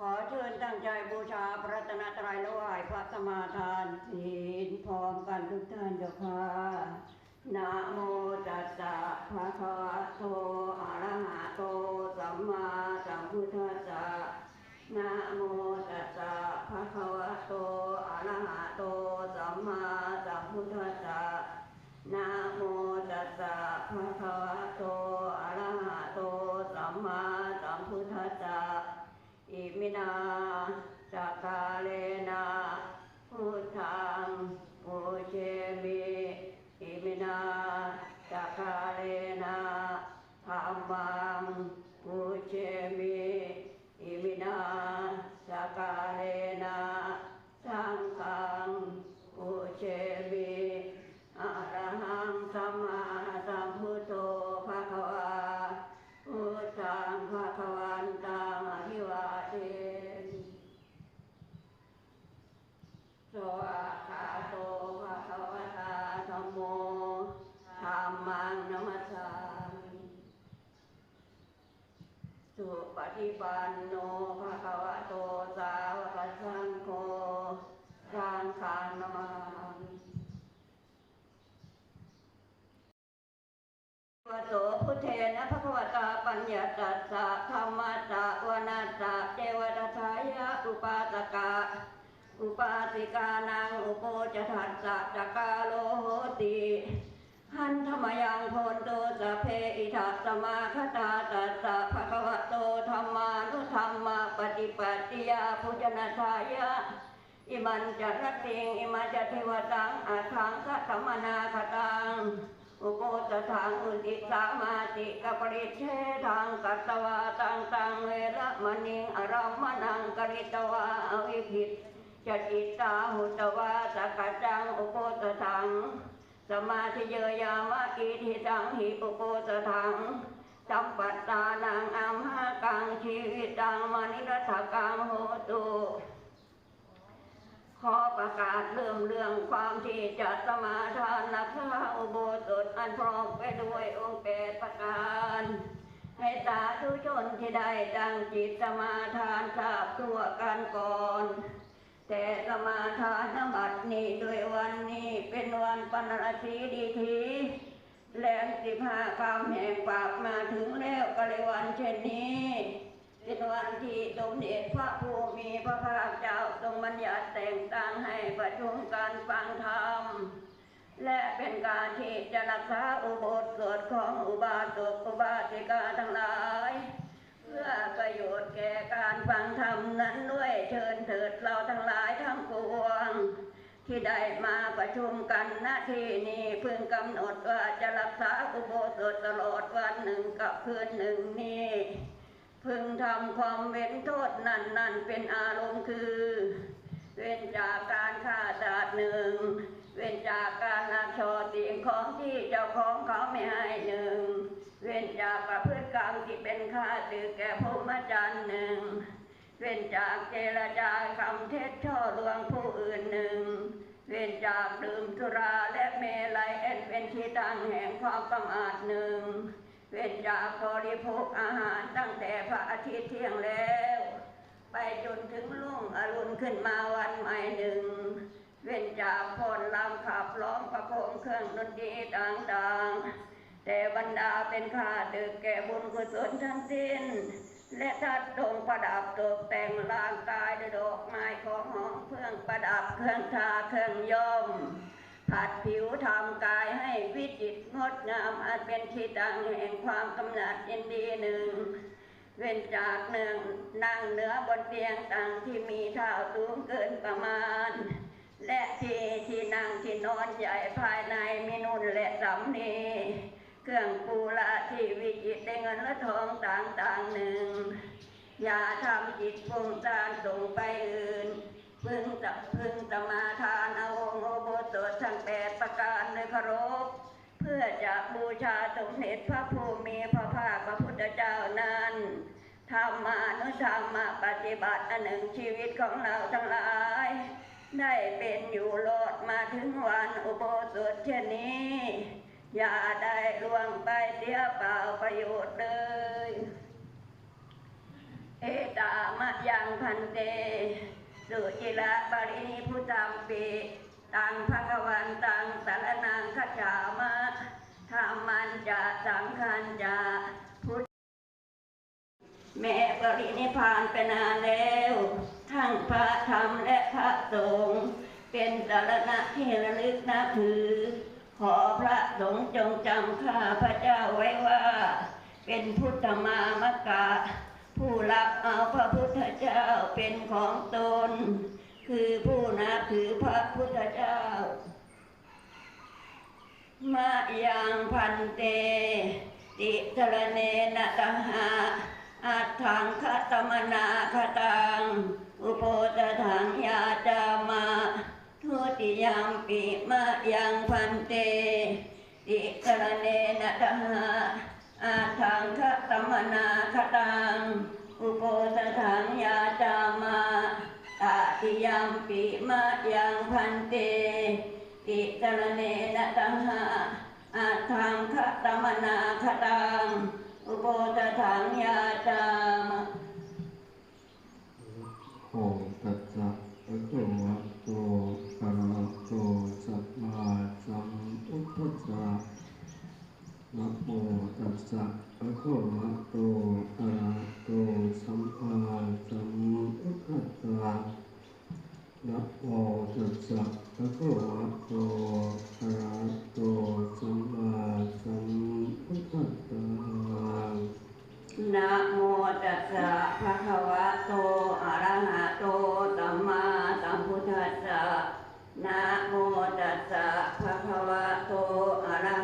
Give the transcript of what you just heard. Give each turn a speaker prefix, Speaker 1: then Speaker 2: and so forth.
Speaker 1: ขอเชิญตั้งใจบูชาพระตนตรัยและไหว้พระสมาทานศีลพร้อมกันทุกท่านเจ้าค่ะนะโมตัสสะภะคะวะโตอะระหะโตสัมมาสัมพุทธัสสะนะโม ไม่นา สุปฏิปันโนภะคะวะโตสาวกสังโฆสังฆังนามามิวโสพุทเทนะภะคะวตาปัญญาตัสสะธรรมะตะวนาตะเจวตถายะอุปาสกะอุปาสิกานังอุโปจทัสสะจักาโลโหติ หันธรรมยังโพนโตสพเพอิทัสมาคตาตัสสะภะคะวะโตธรรมานุธรรมะปฏิปัติยาพุจนาทายะอิมันจะรติงอิมันจะเทวตังอาทังคัตมนาคตังอุโกตทังอุติสามาติกปริเชทังกัตวาตังตังเวระมณีอารมนังกริตวาอวิภิตจจิตตาหุตวาสกัจังอุโกตทัง สมาธิเยยามะอิทิตังหิอุโกตทังสัมปัตตานังอัมหากังชีวิตังมณิรัตกังโหตุขอประกาศเริ่มเรื่องความที่จะสมาทานนักพระอุโบสถอันพร้อมไปด้วยองค์แปดประการให้สาธุชนที่ได้ดังจิตสมาทานทราบทั่วกันก่อน แต่สมาทานบัดนี้ด้วยวันนี้เป็นวันปนรสีดีทีแรมสิบห้าคำแห่งปากมาถึงแล้วก็เลยวันเช่นนี้ เป็นวันที่สมเด็จพระผู้มีพระภาคเจ้าทรงบัญญัติแต่งตั้งให้ประชุมการฟังธรรม และเป็นการที่จะรักษาอุโบสถของอุบาสกอุบาสิกาทั้งหลาย พื่อประโยชน์แก่การฟังธรรมนั้นด้วยเชิญเถิดเราทั้งหลายทั้งปวง ที่ได้มาประชุมกันหน้าที่นี้พึงกำหนดว่าจะรักษาอุโบสถตลอดวันหนึ่งกับคืนหนึ่งนี้พึงทำความเว้นโทษนั่นนั่นเป็นอารมณ์คือ เว้นจากการฆ่าสัตว์หนึ่ง เว้นจากการลักชอสิ่งของที่เจ้าของเขาไม่ให้หนึ่ง เว้นจากประพฤติ กรรมที่เป็นค่าศึกแก่พรมจรรย์หนึ่ง เว้นจากเจรจาคำเท็จช่อลวงผู้อื่นหนึ่ง เว้นจากดื่มสุราและเมลัยเอ็นเป็นที่ตั้งแห่งความประมาทหนึ่ง เว้นจากบริโภคอาหารตั้งแต่พระอาทิตย์เที่ยงแล้ว ไปจนถึงรุ่งอรุณขึ้นมาวันใหม่หนึ่งเว้นจากพลลำขับร้องประโคมเครื่องดนตรีต่างๆ แต่บรรดาเป็นข้าดึกแก่บุญกุศลทั้งสิ้น และทัดตรงประดับตกแต่งร่างกายด้วยดอกไม้ของหอมเครื่องประดับเครื่องทาเครื่องย่อมผัดผิวทำกายให้วิจิตรงดงามอาจเป็นที่ตั้งแห่งความกำหนัดยินดีหนึ่ง เว้นจากหนึ่งนั่งเหนือบนเตียงต่างที่มีเท้าสูงเกินประมาณ และที่ที่นั่งที่นอนใหญ่ภายในมีนุ่นและสำนี เครื่องปูละที่วิจิตได้เงินและทองต่างๆหนึ่ง อย่าทำจิตฟุ้งซ่านส่งไปอื่น พึงจะพึงสมาทานเอาองค์โอโบสถทั้งแปดประการเลยเคารพเพื่อจะบูชาสมเด็จพระภูมิพระภาคพระพุทธเจ้านั้นธรรมานุธรรมาปฏิบัติอันหนึ่งชีวิตของเราทั้งหลาย ได้เป็นอยู่รอดมาถึงวันอุโบสถเช่นนี้ อย่าได้ล่วงไปเสียเปล่าประโยชน์เลย เอตามะยังพันเตสุจิระบาริณิพุตัมปิตังภะวันตังสารนังขจามะธรรมันจะสังขันจะพุทธแม่ปรินิพานไปนานแล้ว ทั้งพระธรรมและพระสงฆ์เป็นสารณะที่ระลึกนับถือ ขอพระสงฆ์จงจำข้าพระเจ้าไว้ว่า เป็นพุทธมามกะ ผู้รับเอาพระพุทธเจ้าเป็นของตน คือผู้นับถือพระพุทธเจ้ามายังพันเต ติสรเนนะตหะอัตถังคตมนาคตัง อุโปตถังยาจามาทุติ ยามปิมายังพันเตติสรเนนะตหะอัตถังคตมนาคตังอุโปตถังยาจามาตติยามปิมายังพันเตติสรเนนะตหาอาทังคตมนาคตังอุโปตถังยาจาม
Speaker 2: โตัสสะภะคะวะโตอะระหะโตสัมมาสัมพุทธัสสะนะโมตัสสะภะคะวะโตอะระ